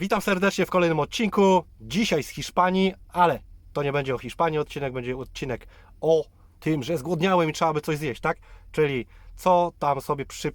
Witam serdecznie w kolejnym odcinku. Dzisiaj z Hiszpanii, ale to nie będzie o Hiszpanii odcinek, będzie odcinek o tym, że zgłodniałem i trzeba by coś zjeść, tak? Czyli co tam sobie przy, y,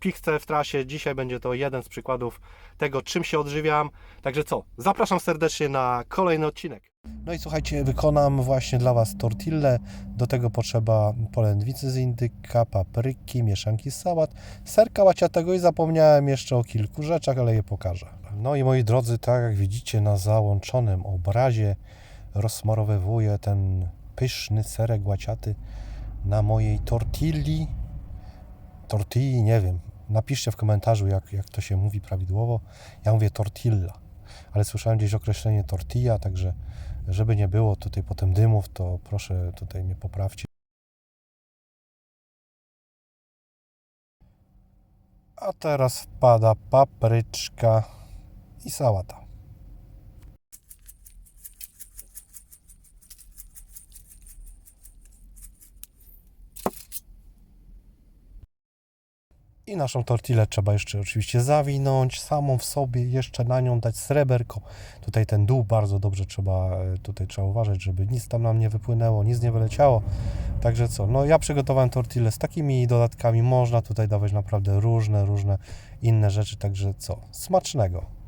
pichcę w trasie. Dzisiaj będzie to jeden z przykładów tego, czym się odżywiam. Także co? Zapraszam serdecznie na kolejny odcinek. No i słuchajcie, wykonam właśnie dla Was tortillę. Do tego potrzeba polędwicy z indyka, papryki, mieszanki z sałat, serka łaciatego i zapomniałem jeszcze o kilku rzeczach, ale je pokażę. No i moi drodzy, tak jak widzicie na załączonym obrazie rozsmarowywuję ten pyszny serek łaciaty na mojej tortilli. Tortilli, nie wiem. Napiszcie w komentarzu, jak, jak to się mówi prawidłowo. Ja mówię tortilla, ale słyszałem gdzieś określenie tortilla, także żeby nie było tutaj potem dymów, to proszę tutaj mnie poprawcie. A teraz wpada papryczka i sałata. I naszą tortillę trzeba jeszcze oczywiście zawinąć, samą w sobie, jeszcze na nią dać sreberko. Tutaj ten dół bardzo dobrze trzeba, e, tutaj trzeba uważać, żeby nic tam nam nie wypłynęło, nic nie wyleciało. Także co, no ja przygotowałem tortillę z takimi dodatkami, można tutaj dawać naprawdę różne, różne inne rzeczy, także co, smacznego.